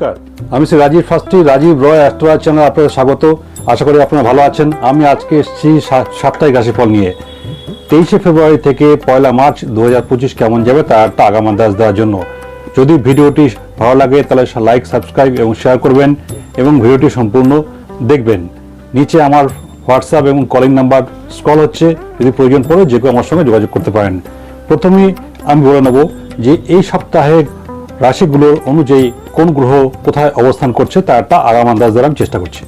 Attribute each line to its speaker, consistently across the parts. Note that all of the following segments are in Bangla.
Speaker 1: নমস্কার। আমি শ্রী রাজীব শাস্ত্রী, রাজীব রয়, অ্যাস্ট্রোলজি চ্যানেল আপনাদের স্বাগত। আশা করি আপনারা ভালো আছেন। আমি আজকে এসেছি সাপ্তাহিক রাশিফল নিয়ে। তেইশে ফেব্রুয়ারি থেকে পয়লা মার্চ দু হাজার পঁচিশ কেমন যাবে তার একটা আগাম আন্দাজ দেওয়ার জন্য। যদি ভিডিওটি ভালো লাগে, তাহলে লাইক সাবস্ক্রাইব এবং শেয়ার করবেন এবং ভিডিওটি সম্পূর্ণ দেখবেন। নিচে আমার হোয়াটসঅ্যাপ এবং কলিং নাম্বার স্কল হচ্ছে। যদি প্রয়োজন পড়ে, যে কেউ আমার সঙ্গে যোগাযোগ করতে পারেন। প্রথমেই আমি বলে নেব যে, এই সপ্তাহে রাশিগুলোর অনুযায়ী কোন গ্রহ কোথায় অবস্থান করছে তার একটা আগাম আন্দাজ দেওয়ার আমি চেষ্টা করছি।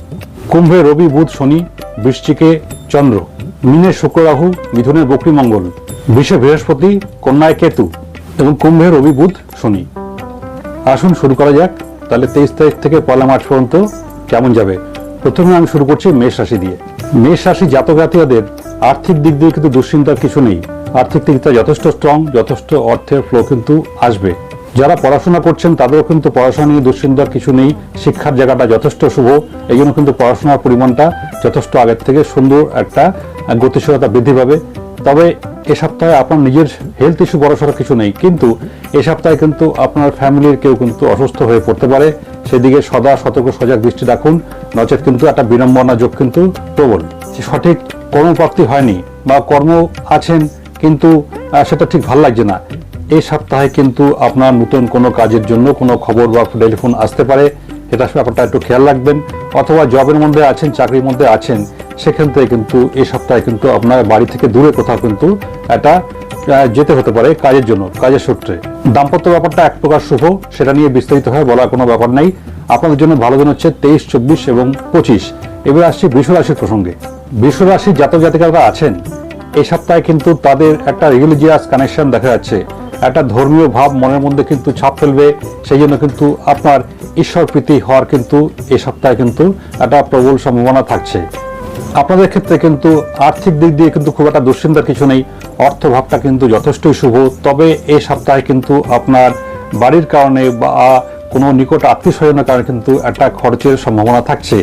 Speaker 1: কুম্ভে রবি, বুধ, শনি, বৃশ্চিকে চন্দ্র, মিনে শুক্র, রাহু মিথুনের বকরি, মঙ্গল, বিষে বৃহস্পতি, কন্যায় কেতু এবং কুম্ভে রবি, বুধ, শনি। আসুন শুরু করা যাক। তাহলে তেইশ তারিখ থেকে পয়লা মার্চ পর্যন্ত কেমন যাবে? প্রথমে আমি শুরু করছি মেষ রাশি দিয়ে। মেষ রাশি জাতক জাতীয়দের আর্থিক দিক দিয়ে কিন্তু দুশ্চিন্তার কিছু নেই। আর্থিক দিকটা যথেষ্ট স্ট্রং যথেষ্ট অর্থের ফ্লো কিন্তু আসবে। যারা পড়াশোনা করছেন, তাদেরও কিন্তু পড়াশোনা নিয়ে দুশ্চিন্তার কিছু নেই। শিক্ষার জায়গাটা যথেষ্ট শুভ। এই জন্য কিন্তু পড়াশোনার পরিমাণটা যথেষ্ট আগের থেকে সুন্দর একটা গতিশীলতা বৃদ্ধি পাবে। তবে এ সপ্তাহে আপনার নিজের হেলথ ইস্যু বড়সড় কিছু নেই। কিন্তু এ সপ্তাহে কিন্তু আপনার ফ্যামিলির কেউ কিন্তু অসুস্থ হয়ে পড়তে পারে। সেদিকে সদা সতর্ক, সজাগ দৃষ্টি রাখুন। নচেত কিন্তু একটা বিড়ম্বনা যোগ কিন্তু প্রবল। সঠিক কর্মপ্রাপ্তি হয়নি বা কর্ম আছেন, কিন্তু সেটা ঠিক ভালো লাগছে না। এই সপ্তাহে কিন্তু আপনার নতুন কোনো কাজের জন্য কোনো খবর বা টেলিফোন আসতে পারে এটা ব্যাপারটা একটু খেয়াল রাখবেন। অথবা জবের মধ্যে আছেন, চাকরির মধ্যে আছেন, সেখান থেকে কিন্তু এই সপ্তাহে কিন্তু আপনার বাড়ি থেকে দূরে কোথাও কিন্তু একটা যেতে হতে পারে কাজের জন্য, কাজের সূত্রে। দাম্পত্য ব্যাপারটা এক প্রকার শুভ, সেটা নিয়ে বিস্তারিত হয় বলার কোনো ব্যাপার নেই। আপনাদের জন্য ভালো দিন হচ্ছে তেইশ, চব্বিশ এবং পঁচিশ। এবার আসছি বৃষ রাশির প্রসঙ্গে। বৃষ রাশির জাতক জাতিকারা আছেন। এই সপ্তাহে কিন্তু তাদের একটা রিলিজিয়াস কানেকশন দেখা যাচ্ছে। একটা ধর্মীয় ভাব মনের মধ্যে কিন্তু ছাপ ফেলবে সেই জন্য কিন্তু আপনার ঈশ্বর প্রীতি হওয়ার কিন্তু এ সপ্তাহে কিন্তু একটা প্রবল সম্ভাবনা থাকছে। আপনাদের ক্ষেত্রে কিন্তু আর্থিক দিক দিয়ে কিন্তু খুব একটা দুশ্চিন্তার কিছু নেই, অর্থভাবটা কিন্তু যথেষ্টই শুভ, তবে এই সপ্তাহে কিন্তু আপনার বাড়ির কারণে বা কোনো নিকট আত্মীয় স্বজনের কারণে কিন্তু একটা খরচের সম্ভাবনা থাকছে।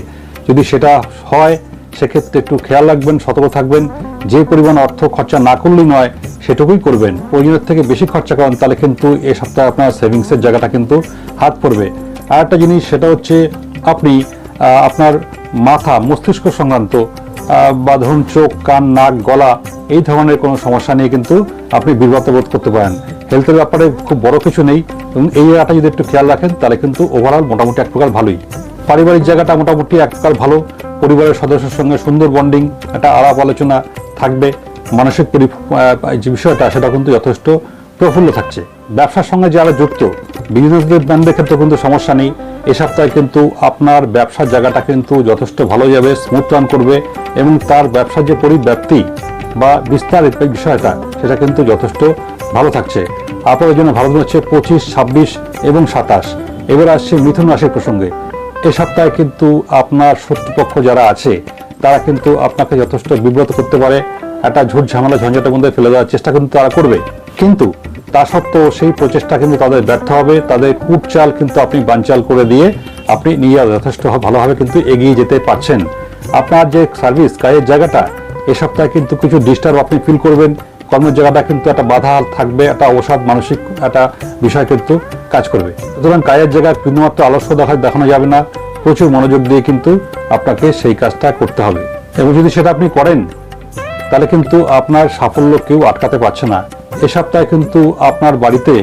Speaker 1: যদি সেটা হয় সেক্ষেত্রে একটু খেয়াল রাখবেন, সতর্ক থাকবেন। যে পরিমাণ অর্থ খরচা না করলেই নয়, সেটুকুই করবেন। প্রয়োজনের থেকে বেশি খরচা করেন, তাহলে কিন্তু এ সপ্তাহে আপনার সেভিংসের জায়গাটা কিন্তু হাত পড়বে। আর একটা জিনিস, সেটা হচ্ছে আপনি আপনার মাথা, মস্তিষ্ক সংক্রান্ত বা ধরুন চোখ, কান, নাক, গলা, এই ধরনের কোনো সমস্যা নিয়ে কিন্তু আপনি বিব্রত বোধ করতে পারেন। হেলথের ব্যাপারে খুব বড় কিছু নেই। এবং এই জায়গাটা যদি একটু খেয়াল রাখেন, তাহলে কিন্তু ওভারঅল মোটামুটি এক প্রকার ভালোই। পারিবারিক জায়গাটা মোটামুটি এক প্রকার ভালো। পরিবারের সদস্যের সঙ্গে সুন্দর বন্ডিং একটা আলাপ আলোচনা থাকবে। মানসিক পরি- যে বিষয়টা, সেটা কিন্তু যথেষ্ট প্রফুল্ল থাকছে। ব্যবসার সঙ্গে যারা যুক্ত বিজনেসম্যানদের ক্ষেত্রে কিন্তু সমস্যা নেই। এ সপ্তাহে কিন্তু আপনার ব্যবসার জায়গাটা কিন্তু যথেষ্ট ভালো যাবে স্মুথ রান করবে এবং তার ব্যবসার যে পরিব্যাপ্তি বা বিস্তারিত বিষয়টা, সেটা কিন্তু যথেষ্ট ভালো থাকছে। আপনাদের জন্য ভালো হচ্ছে পঁচিশ, ছাব্বিশ এবং সাতাশ। এবার আসছে মিথুন রাশির প্রসঙ্গে। এ সপ্তাহে কিন্তু আপনার শত্রুপক্ষ যারা আছে, তারা কিন্তু আপনাকে যথেষ্ট বিব্রত করতে পারে, একটা ঝুট ঝামেলা ঝঞ্ঝাটের মধ্যে ফেলে দেওয়ার চেষ্টা কিন্তু তারা করবে। কিন্তু তা সত্ত্বেও সেই প্রচেষ্টা কিন্তু তাদের ব্যর্থ হবে, তাদের কুটচাল কিন্তু আপনি বানচাল করে দিয়ে আপনি নিয়ে যথেষ্ট ভালোভাবে কিন্তু এগিয়ে যেতে পারছেন। আপনার যে সার্ভিস, কাজের জায়গাটা, এ সপ্তাহে কিন্তু কিছু ডিস্টার্ব আপনি ফিল করবেন কর্মের জায়গাটা কিন্তু একটা বাধা থাকবে, একটা অবসাদ মানসিক একটা বিষয় কিন্তু কাজ করবে। সুতরাং কাজের জায়গায় বিন্দুমাত্র আলস্য দেখা দেখানো যাবে না, প্রচুর মনোযোগ দিয়ে কিন্তু আপনাকে সেই কাজটা করতে হবে। এবং যদি সেটা আপনি করেন, তাহলে কিন্তু আপনার সাফল্য কেউ আটকাতে পারছে না। এ সপ্তাহে কিন্তু আপনার বাড়িতে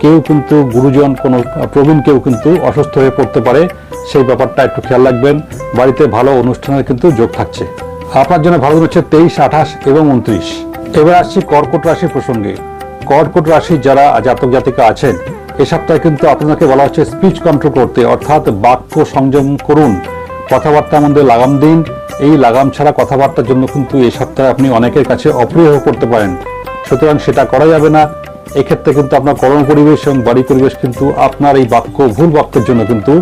Speaker 1: কেউ কিন্তু গুরুজন, কোনো প্রবীণ কেউ কিন্তু অসুস্থ হয়ে পড়তে পারে, সেই ব্যাপারটা একটু খেয়াল রাখবেন। বাড়িতে ভালো অনুষ্ঠানের কিন্তু যোগ থাকছে। আপনার জন্য ভালো হচ্ছে তেইশ, আঠাশ এবং উনত্রিশ। এবার আসছি কর্কট রাশি প্রসঙ্গে। কর্কট রাশির যারা জাতক জাতিকা আছেন, এ সপ্তাহে কিন্তু আপনাকে বলা হচ্ছে স্পিচ কন্ট্রোল করতে, অর্থাৎ বাক্য সংযম করুন। কথাবার্তার মধ্যে লাগাম দিন। এই লাগাম ছাড়া কথাবার্তার জন্য কিন্তু এই সপ্তাহে আপনি অনেকের কাছে অপ্রিয় হয়ে পড়তে পারেন। সুতরাং সেটা করা যাবে না। এক্ষেত্রে কিন্তু আপনার কর্ম পরিবেশ এবং বাড়ি পরিবেশ কিন্তু আপনার এই বাক্য, ভুল বাক্যের জন্য কিন্তু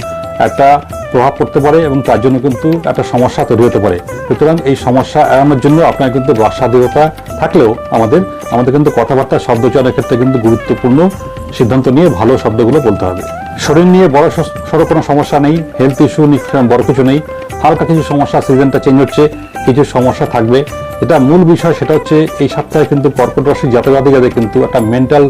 Speaker 1: একটা প্রভাব পড়তে পারে এবং তার জন্য কিন্তু একটা সমস্যা তৈরি হতে পারে। সুতরাং এই সমস্যা এড়ানোর জন্য আপনার কিন্তু বাকস্বাধীনতা থাকলেও আমাদের আমাদের কিন্তু কথাবার্তা, শব্দ চয়নের ক্ষেত্রে কিন্তু গুরুত্বপূর্ণ সিদ্ধান্ত নিয়ে ভালো শব্দগুলো বলতে হবে। শরীর নিয়ে বড় সড়ো কোনো সমস্যা নেই হেলথ ইস্যু বড় কিছু নেই। হালকা কিছু সমস্যা সিজনটা চেঞ্জ হচ্ছে, কিছু সমস্যা থাকবে। এটা মূল বিষয়, সেটা হচ্ছে এই সপ্তাহে কিন্তু কর্কট রাশি জাতজাতিকাদের কিন্তু একটা মেন্টাল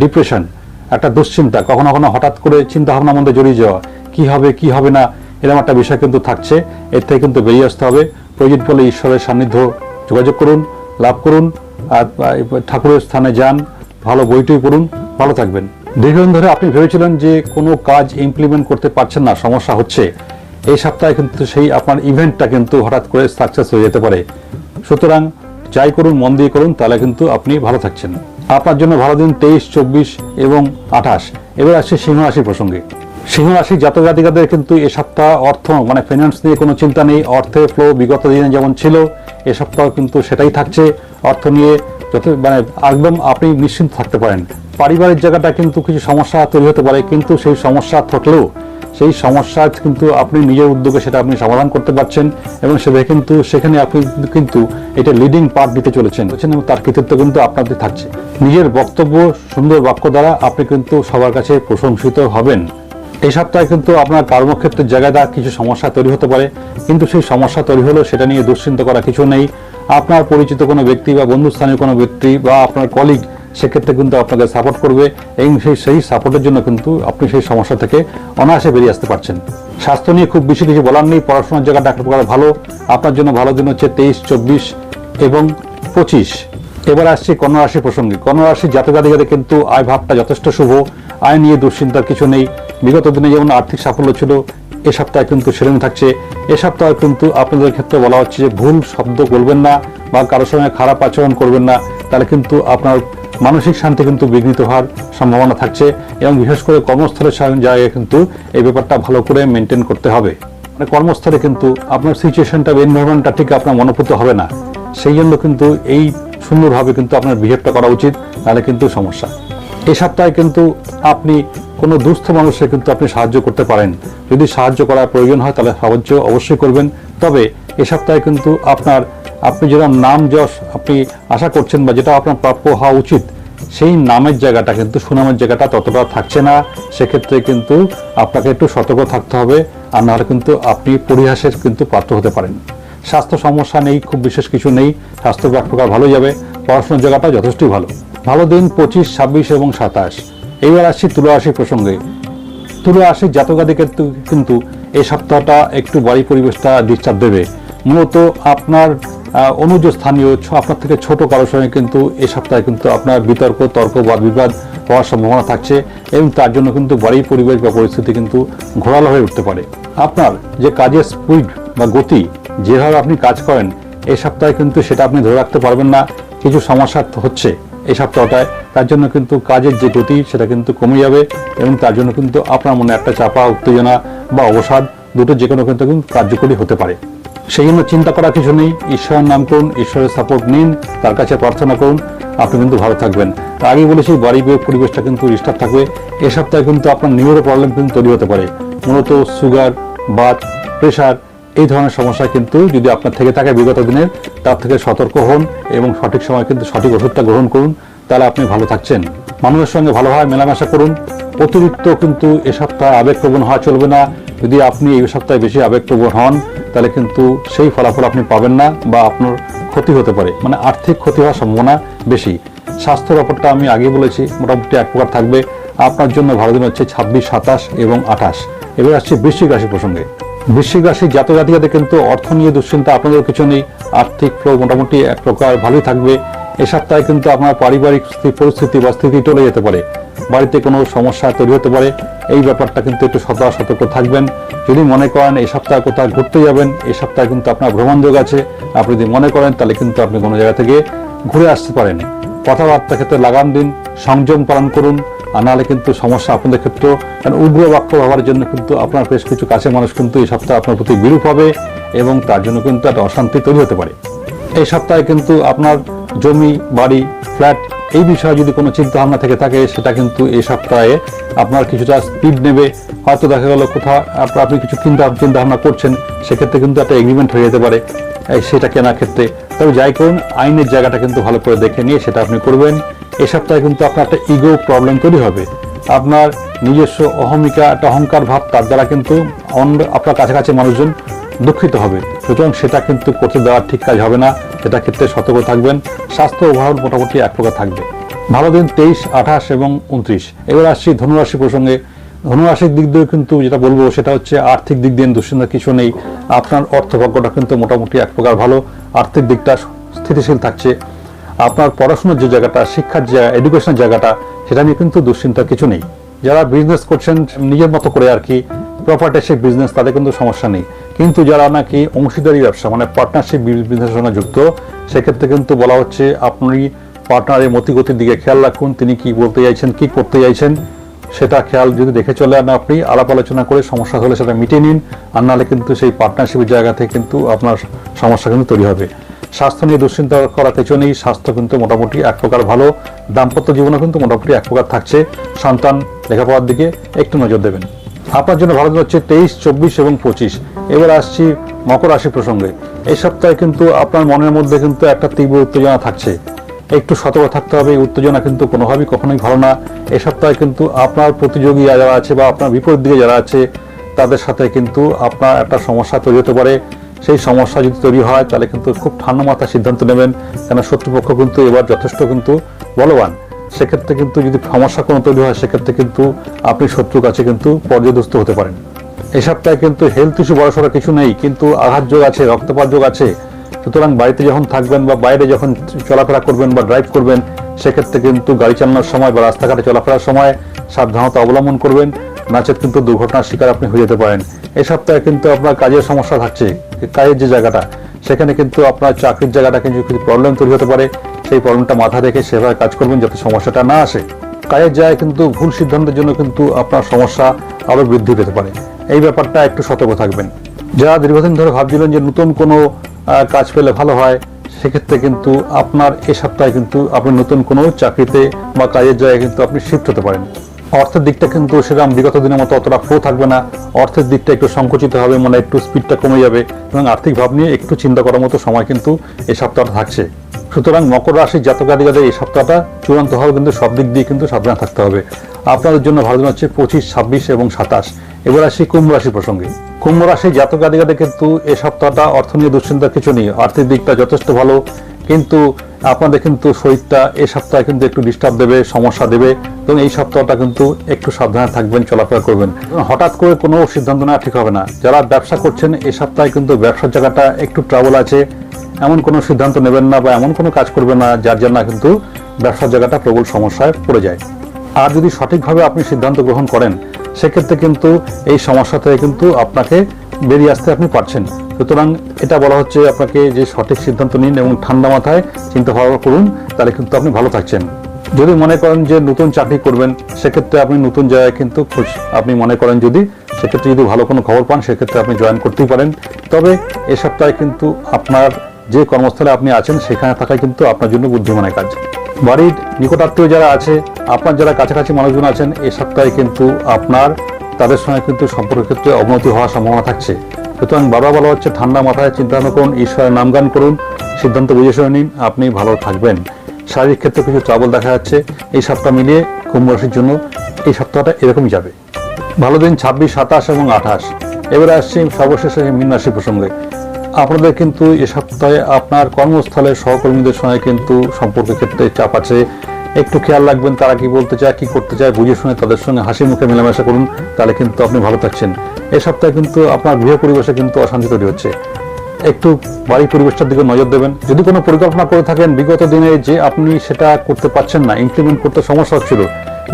Speaker 1: ডিপ্রেশন একটা দুশ্চিন্তা, কখনো কখনো হঠাৎ করে চিন্তা ভাবনার মধ্যে জড়িয়ে যাওয়া। কি হবে কি হবে না, এরকম একটা বিষয় কিন্তু থাকছে। এর থেকে কিন্তু বেরিয়ে আসতে হবে। প্রয়োজন পড়লে ঈশ্বরের সান্নিধ্য যোগাযোগ করুন, লাভ করুন, আর ঠাকুরের স্থানে যান, ভালো বইটই পড়ুন, ভালো থাকবেন। দীর্ঘদিন ধরে আপনি ভেবেছিলেন যে কোনো কাজ ইমপ্লিমেন্ট করতে পারছেন না, সমস্যা হচ্ছে। এই সপ্তাহে কিন্তু সেই আপনার ইভেন্টটা কিন্তু হঠাৎ করে সাকসেস হয়ে যেতে পারে। সুতরাং যাই করুন, মন দিয়ে করুন, তাহলে কিন্তু আপনি ভালো থাকছেন। আপনার জন্য ভালো দিন তেইশ, চব্বিশ এবং আঠাশ। এবার আসছে সিংহ রাশির প্রসঙ্গে। সিংহ রাশির জাতক জাতিকাদের কিন্তু এ সপ্তাহ অর্থ মানে ফাইন্যান্স নিয়ে কোনো চিন্তা নেই। অর্থের ফ্লো বিগত দিনে যেমন ছিল, এ সপ্তাহ কিন্তু সেটাই থাকছে। অর্থ নিয়ে যত মানে একদম আপনি নিশ্চিন্ত থাকতে পারেন। পারিবারিক জায়গাটা কিন্তু কিছু সমস্যা তৈরি হতে পারে, কিন্তু সেই সমস্যা থাকলেও, সেই সমস্যা কিন্তু আপনি নিজের উদ্যোগে সেটা আপনি সমাধান করতে পারছেন এবং সেটা কিন্তু সেখানে আপনি কিন্তু এটা লিডিং পার্ট দিতে চলেছেন। এবং তার কৃতিত্ব কিন্তু আপনাদের থাকছে। নিজের বক্তব্য, সুন্দর বাক্য দ্বারা আপনি কিন্তু সবার কাছে প্রশংসিত হবেন। এই সপ্তাহে কিন্তু আপনার কর্মক্ষেত্রের জায়গাটা কিছু সমস্যা তৈরি হতে পারে। কিন্তু সেই সমস্যা তৈরি হলেও সেটা নিয়ে দুশ্চিন্তা করা কিছু নেই। আপনার পরিচিত কোনো ব্যক্তি বা বন্ধুস্থানীয় কোনো ব্যক্তি বা আপনার কলিগ সেক্ষেত্রে কিন্তু আপনাকে সাপোর্ট করবে। এবং সেই সেই সাপোর্টের জন্য কিন্তু আপনি সেই সমস্যা থেকে অনায়াসে বেরিয়ে আসতে পারছেন। স্বাস্থ্য নিয়ে খুব বেশি কিছু বলার নেই। পড়াশোনার জায়গা ডাক্তার করা ভালো। আপনার জন্য ভালো দিন হচ্ছে তেইশ, চব্বিশ এবং পঁচিশ। এবার আসছি কন্যা রাশি প্রসঙ্গে। কন্যা রাশির জাতকাধিকারে কিন্তু আয় ভাবটা যথেষ্ট শুভ। আয় নিয়ে দুশ্চিন্তার কিছু নেই। বিগত দিনে যেমন আর্থিক সাফল্য ছিল, এ সপ্তাহে কিন্তু সেরকম থাকছে। এ সপ্তাহে কিন্তু আপনাদের ক্ষেত্রে বলা হচ্ছে যে ভুল শব্দ বলবেন না বা কারোর সঙ্গে খারাপ আচরণ করবেন না। তাহলে কিন্তু আপনার মানসিক শান্তি কিন্তু বিঘ্নিত হওয়ার সম্ভাবনা থাকছে এবং বিশেষ করে কর্মস্থলের জায়গায় কিন্তু এই ব্যাপারটা ভালো করে মেনটেন করতে হবে। মানে কর্মস্থলে কিন্তু আপনার সিচুয়েশনটা এনভায়রনমেন্টটা ঠিক আপনার মনোভূত হবে না। সেই জন্য কিন্তু এই সুন্দরভাবে কিন্তু আপনার বিহেভটা করা উচিত, তাহলে কিন্তু সমস্যা। এই সপ্তাহে কিন্তু আপনি কোনো দুস্থ মানুষের কিন্তু আপনি সাহায্য করতে পারেন। যদি সাহায্য করার প্রয়োজন হয়, তাহলে সাহায্য অবশ্যই করবেন। তবে এ সপ্তাহে কিন্তু আপনার, আপনি যেরকম নাম যশ আপনি আশা করছেন বা যেটা আপনার প্রাপ্য হওয়া উচিত, সেই নামের জায়গাটা কিন্তু, সুনামের জায়গাটা ততটা থাকছে না। সেক্ষেত্রে কিন্তু আপনাকে একটু সতর্ক থাকতে হবে আর নাহলে কিন্তু আপনি পরিহাসের কিন্তু পাত্র হতে পারেন। স্বাস্থ্য সমস্যা নেই, খুব বিশেষ কিছু নেই। স্বাস্থ্য এক ভালো যাবে। পড়াশোনার জায়গাটা যথেষ্টই ভালো। ভালো দিন পঁচিশ, ছাব্বিশ এবং সাতাশ। এইবার আসছি তুলা রাশি প্রসঙ্গে। তুলা রাশির জাতকাদিকে কিন্তু এই সপ্তাহটা একটু বাড়ি পরিবেশটা ডিস্টার্ব দেবে। মূলত আপনার অনুজ স্থানীয় আপনার থেকে ছোট কারোর সঙ্গে কিন্তু এই সপ্তাহে কিন্তু আপনার বিতর্ক, তর্ক বা বিবাদ হওয়ার সম্ভাবনা থাকছে এবং তার জন্য কিন্তু বাড়ি পরিবেশ বা পরিস্থিতি কিন্তু ঘোরালো হয়ে উঠতে পারে। আপনার যে কাজের স্পিড বা গতি, যেভাবে আপনি কাজ করেন, এই সপ্তাহে কিন্তু সেটা আপনি ধরে রাখতে পারবেন না। কিছু সমস্যা হচ্ছে। এই সপ্তাহটায়, তার জন্য কিন্তু কাজের যে গতি, সেটা কিন্তু কমে যাবে এবং তার জন্য কিন্তু আপনার মনে একটা চাপা, উত্তেজনা বা অবসাদ দুটো যে কোনো কিন্তু কার্যকরী হতে পারে। সেই জন্য চিন্তা করার কিছু নেই। ঈশ্বরের নাম করুন, ঈশ্বরের সাপোর্ট নিন, তার কাছে প্রার্থনা করুন। আপনি কিন্তু ভালো থাকবেন। তার আগেই বলেছি, বাড়ি পরিবেশটা কিন্তু ডিস্টার্ব থাকবে। এ সপ্তাহে কিন্তু আপনার নিউরো প্রবলেম কিন্তু তৈরি হতে পারে। মূলত সুগার বাত প্রেশার এই ধরনের সমস্যা কিন্তু যদি আপনার থেকে থাকে বিগত দিনের, তার থেকে সতর্ক হন এবং সঠিক সময় কিন্তু সঠিক ওষুধটা গ্রহণ করুন, তাহলে আপনি ভালো থাকছেন। মানুষের সঙ্গে ভালোভাবে মেলামেশা করুন। অতিরিক্ত কিন্তু এ সপ্তাহে আবেগপ্রবণ হওয়া চলবে না। যদি আপনি এই সপ্তাহে বেশি আবেগপ্রবণ হন, তাহলে কিন্তু সেই ফলাফল আপনি পাবেন না বা আপনার ক্ষতি হতে পারে। মানে আর্থিক ক্ষতি হওয়ার সম্ভাবনা বেশি। স্বাস্থ্য ব্যাপারটা আমি আগে বলেছি, মোটামুটি এক প্রকার থাকবে। আপনার জন্য ভালো দিন হচ্ছে ছাব্বিশ, সাতাশ এবং আঠাশ। এবার আসছে বৃশ্চিক রাশি প্রসঙ্গে। বৃশ্চিক রাশির জাতক জাতিকাদের কিন্তু অর্থ নিয়ে দুশ্চিন্তা আপনাদের কিছু নেই। আর্থিক ফ্লো মোটামুটি এক প্রকার ভালোই থাকবে। এ সপ্তাহে কিন্তু আপনার পারিবারিক পরিস্থিতি বা স্থিতি চলে যেতে পারে। বাড়িতে কোনো সমস্যা তৈরি হতে পারে। এই ব্যাপারটা কিন্তু একটু সদা সতর্ক থাকবেন। যদি মনে করেন এই সপ্তাহে কোথাও ঘুরতে যাবেন, এই সপ্তাহে কিন্তু আপনার ভ্রমণ যোগ আছে। আপনি যদি মনে করেন তাহলে কিন্তু আপনি কোনো জায়গা থেকে ঘুরে আসতে পারেন। কথাবার্তা ক্ষেত্রে লাগাম দিন, সংযম পালন করুন। আর নাহলে কিন্তু সমস্যা আপনাদের ক্ষেত্রেও, কারণ উগ্র বাক্য ব্যবহারের জন্য কিন্তু আপনার বেশ কিছু কাছের মানুষ কিন্তু এই সপ্তাহে আপনার প্রতি বিরূপ হবে এবং তার জন্য কিন্তু একটা অশান্তি তৈরি হতে পারে। এই সপ্তাহে কিন্তু আপনার জমি, বাড়ি, ফ্ল্যাট এই বিষয়ে যদি কোনো চিন্তা ভাবনা থেকে থাকে, সেটা কিন্তু এই সপ্তাহে আপনার কিছুটা স্পিড নেবে। হয়তো দেখা গেল কোথাও আপনার আপনি কিছু চিন্তা চিন্তা ভাবনা করছেন, সেক্ষেত্রে কিন্তু একটা এগ্রিমেন্ট হয়ে যেতে পারে সেটা কেনার ক্ষেত্রে। তবে যাই করুন, আইনের জায়গাটা কিন্তু ভালো করে দেখে নিয়ে সেটা আপনি করবেন। এই সপ্তাহে কিন্তু আপনার একটা ইগো প্রবলেম তৈরি হবে। আপনার নিজস্ব অহমিকা, একটা অহংকার ভাব, তার দ্বারা কিন্তু অন্য, আপনার কাছাকাছি মানুষজন দুঃখিত হবে। সুতরাং সেটা কিন্তু করতে দেওয়ার ঠিক কাজ হবে না। সেটা ক্ষেত্রে সতর্ক থাকবেন। স্বাস্থ্য ওভারঅল মোটামুটি এক প্রকার থাকবে। ভালো দিন, তেইশ, আঠাশ এবং উনত্রিশ। এবার আসছি ধনুরাশি প্রসঙ্গে। ধনুরাশির দিক দিয়ে কিন্তু যেটা বলব, সেটা হচ্ছে আর্থিক দিক দিয়ে দুশ্চিন্তা কিছু নেই। আপনার অর্থভাগ্যটা কিন্তু মোটামুটি এক প্রকার ভালো। আর্থিক দিকটা স্থিতিশীল থাকছে। আপনার পড়াশোনার যে জায়গাটা, শিক্ষার যে এডুকেশনের জায়গাটা, সেটা নিয়ে কিন্তু দুশ্চিন্তার কিছু নেই। যারা বিজনেস করছেন, নিজের মতো করে আর কি প্রপার্টিশিপ বিজনেস তাদের কিন্তু সমস্যা নেই। কিন্তু যারা নাকি অংশীদারি ব্যবসা মানে পার্টনারশিপ বিজনেসের সঙ্গে যুক্ত, সেক্ষেত্রে কিন্তু বলা হচ্ছে, আপনি পার্টনারের মতিগতির দিকে খেয়াল রাখুন, তিনি কি বলতে চাইছেন, কি করতে চাইছেন, সেটা খেয়াল যদি দেখে চলে আন আপনি, আলাপ আলোচনা করে সমস্যা হলে সেটা মিটিয়ে নিন, আর নাহলে কিন্তু সেই পার্টনারশিপের জায়গা থেকে কিন্তু আপনার সমস্যা কিন্তু তৈরি হবে। স্বাস্থ্য নিয়ে দুশ্চিন্তা করার কিছু নেই স্বাস্থ্য কিন্তু মোটামুটি এক প্রকার ভালো, দাম্পত্য জীবনও কিন্তু মোটামুটি এক প্রকার থাকছে। সন্তান লেখাপড়ার দিকে একটু নজর দেবেন। আপনার জন্য ভালো হচ্ছে তেইশ, চব্বিশ এবং পঁচিশ। এবার আসছি মকর রাশি প্রসঙ্গে। এই সপ্তাহে কিন্তু আপনার মনের মধ্যে কিন্তু একটা তীব্র উত্তেজনা থাকছে। একটু সতর্ক থাকতে হবে উত্তেজনা কিন্তু কোনোভাবেই কখনোই ভালো না। এ সপ্তাহে কিন্তু আপনার প্রতিযোগী যারা আছে বা আপনার বিপরীত দিকে যারা আছে, তাদের সাথে কিন্তু আপনার একটা সমস্যা তৈরি হতে পারে। সেই সমস্যা যদি তৈরি হয়, তাহলে কিন্তু খুব ঠান্ডা মাথায় সিদ্ধান্ত নেবেন। কেন শত্রুপক্ষ কিন্তু এবার যথেষ্ট কিন্তু বলবান। সেক্ষেত্রে কিন্তু যদি সমস্যা কোনো তৈরি হয়, সেক্ষেত্রে কিন্তু আপনি শত্রুর কাছে কিন্তু পর্যদস্ত হতে পারেন। এই সপ্তাহে কিন্তু হেলথ ইস্যু বড়সড় কিছু নেই, কিন্তু আঘাত যোগ আছে, রক্তপাত যোগ আছে। সুতরাং বাড়িতে যখন থাকবেন বা বাইরে যখন চলাফেরা করবেন বা ড্রাইভ করবেন, সেক্ষেত্রে কিন্তু গাড়ি চালানোর সময় বা রাস্তাঘাটে চলাফেরার সময় সাবধানতা অবলম্বন করবেন। নাচের কিন্তু দুর্ঘটনার শিকার আপনি হয়ে যেতে পারেন। এই সপ্তাহে কিন্তু আপনার কাজের সমস্যা থাকছে। কাজের যে জায়গাটা, সেখানে কিন্তু আপনার চাকরির জায়গাটা কিন্তু কিছু প্রবলেম তৈরি হতে পারে। সেই প্রবলেমটা মাথা রেখে সেভাবে কাজ করবেন যাতে সমস্যাটা না আসে। কাজের জায়গায় কিন্তু ভুল সিদ্ধান্তের জন্য কিন্তু আপনার সমস্যা আরও বৃদ্ধি পেতে পারে। এই ব্যাপারটা একটু সতর্ক থাকবেন। যারা দীর্ঘদিন ধরে ভাবছিলেন যে নতুন কোনো কাজ পেলে ভালো হয়, সেক্ষেত্রে কিন্তু আপনার এ সপ্তাহে কিন্তু আপনি নতুন কোনো চাকরিতে বা কাজের জায়গায় কিন্তু আপনি শিফট হতে পারেন। অর্থের দিকটা কিন্তু সেরকম বিগত দিনের মতো অতটা ফ্লো থাকবে না। অর্থের দিকটা একটু সংকুচিত হবে মানে একটু স্পিডটা কমে যাবে এবং আর্থিক ভাব নিয়ে একটু চিন্তা করার মতো সময় কিন্তু এই সপ্তাহটা থাকছে। সুতরাং মকর রাশির জাতকাদিকাদের এই সপ্তাহটা চূড়ান্ত হবে কিন্তু সব দিক দিয়ে কিন্তু সাবধান থাকতে হবে। আপনাদের জন্য ভালো হচ্ছে পঁচিশ, ছাব্বিশ এবং সাতাশ। এবার আসি কুম্ভ রাশি প্রসঙ্গে। কুম্ভ রাশি জাতকাদিকাদের কিন্তু এই সপ্তাহটা অর্থ নিয়ে দুশ্চিন্তার কিছু নেই। আর্থিক দিকটা যথেষ্ট ভালো, কিন্তু আপনাদের কিন্তু শরীরটা এই সপ্তাহে কিন্তু একটু ডিস্টার্ব দেবে, সমস্যা দেবে এবং এই সপ্তাহটা কিন্তু একটু সাবধানে থাকবেন, চলাফেরা করবেন। হঠাৎ করে কোনো সিদ্ধান্ত নেওয়া ঠিক হবে না। যারা ব্যবসা করছেন, এই সপ্তাহে কিন্তু ব্যবসার জায়গাটা একটু ট্রাবল আছে। এমন কোনো সিদ্ধান্ত নেবেন না বা এমন কোনো কাজ করবেন না, যার জন্য কিন্তু ব্যবসার জায়গাটা প্রবল সমস্যায় পড়ে যায়। আর যদি সঠিকভাবে আপনি সিদ্ধান্ত গ্রহণ করেন, সেক্ষেত্রে কিন্তু এই সমস্যা থেকে কিন্তু আপনাকে বেরিয়ে আসতে আপনি পারছেন। সুতরাং এটা বলা হচ্ছে আপনাকে যে সঠিক সিদ্ধান্ত নিন এবং ঠান্ডা মাথায় চিন্তা ভাবনা করুন, তাহলে কিন্তু আপনি ভালো থাকছেন। যদি মনে করেন যে নতুন চাকরি করবেন, সেক্ষেত্রে আপনি নতুন জায়গায় কিন্তু খোঁজ, আপনি মনে করেন যদি, সেক্ষেত্রে যদি ভালো কোনো খবর পান, সেক্ষেত্রে আপনি জয়েন করতেই পারেন। তবে এ সপ্তাহে কিন্তু আপনার যে কর্মস্থলে আপনি আছেন, সেখানে থাকাই কিন্তু আপনার জন্য বুদ্ধিমানের কাজ। বাড়ির নিকটাত্মীয় যারা আছে, আপনার যারা কাছাকাছি মানুষজন আছেন, এ সপ্তাহে কিন্তু আপনার তাদের সঙ্গে কিন্তু সম্পর্কের ক্ষেত্রে অবনতি হওয়ার সম্ভাবনা থাকছে। সুতরাং বাবা বলা হচ্ছে, ঠান্ডা মাথায় চিন্তা ভাবনা করুন ঈশ্বরের নামগান করুন, সিদ্ধান্ত বুঝে শুনে নিন, আপনি ভালো থাকবেন। শারীরিক ক্ষেত্রে কিছু ট্রাবল দেখা যাচ্ছে, এই সপ্তাহ মিলিয়ে কুম্ভ রাশির জন্য এই সপ্তাহটা এরকমই যাবে। ভালো দিন ছাব্বিশ, সাতাশ এবং আঠাশ। এবারে আসছি সর্বশেষে মীন রাশি প্রসঙ্গে। আপনাদের কিন্তু এ সপ্তাহে আপনার কর্মস্থলের সহকর্মীদের সঙ্গে কিন্তু সম্পর্কের ক্ষেত্রে চাপ আছে। একটু খেয়াল রাখবেন তারা কি বলতে চায়, কি করতে চায়, বুঝে শুনে তাদের সঙ্গে হাসি মুখে মেলামেশা করুন, তাহলে কিন্তু আপনি ভালো থাকছেন। এ সপ্তাহে কিন্তু আপনার গৃহ পরিবেশে কিন্তু অশান্তি তৈরি হচ্ছে। একটু বাড়ির পরিবেশটার দিকে নজর দেবেন। যদি কোনো পরিকল্পনা করে থাকেন, বিগত দিনে যে আপনি সেটা করতে পারছেন না ইমপ্লিমেন্ট করতে সমস্যা হচ্ছিল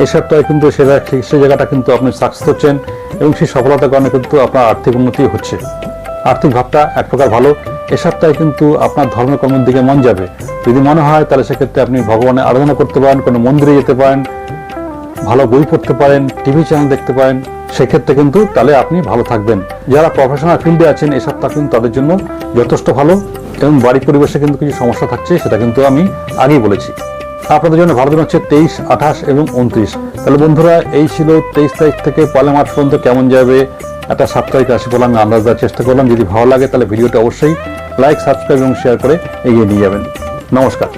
Speaker 1: এই সপ্তাহে কিন্তু সেটা সেই জায়গাটা কিন্তু আপনি সাকসেস হচ্ছেন এবং সেই সফলতার কারণে কিন্তু আপনার আর্থিক উন্নতি হচ্ছে। আর্থিক ভাবটা এক প্রকার ভালো। এ সপ্তাহে কিন্তু আপনার ধর্মকর্মের দিকে মন যাবে। যদি মনে হয় তাহলে সেক্ষেত্রে আপনি ভগবানের আরাধনা করতে পারেন, কোনো মন্দিরে যেতে পারেন, ভালো বই পড়তে পারেন, টিভি চ্যানেল দেখতে পারেন, সেক্ষেত্রে কিন্তু তাহলে আপনি ভালো থাকবেন। যারা প্রফেশনাল ফিল্ডে আছেন এই সপ্তাহ কিন্তু তাদের জন্য যথেষ্ট ভালো এবং বাড়ির পরিবেশে কিন্তু কিছু সমস্যা থাকছে, সেটা কিন্তু আমি আগেই বলেছি। আপনাদের জন্য ভালো দিন হচ্ছে তেইশ, আঠাশ এবং উনত্রিশ। তাহলে বন্ধুরা, এই ছিল তেইশ তারিখ থেকে পয়লা মার্চ পর্যন্ত কেমন যাবে একটা সাপ্তাহিক আমি আন্দাজ দেওয়ার চেষ্টা করলাম। যদি ভালো লাগে তাহলে ভিডিওটা অবশ্যই লাইক সাবস্ক্রাইব এবং শেয়ার করে এগিয়ে নিয়ে যাবেন। নমস্কার।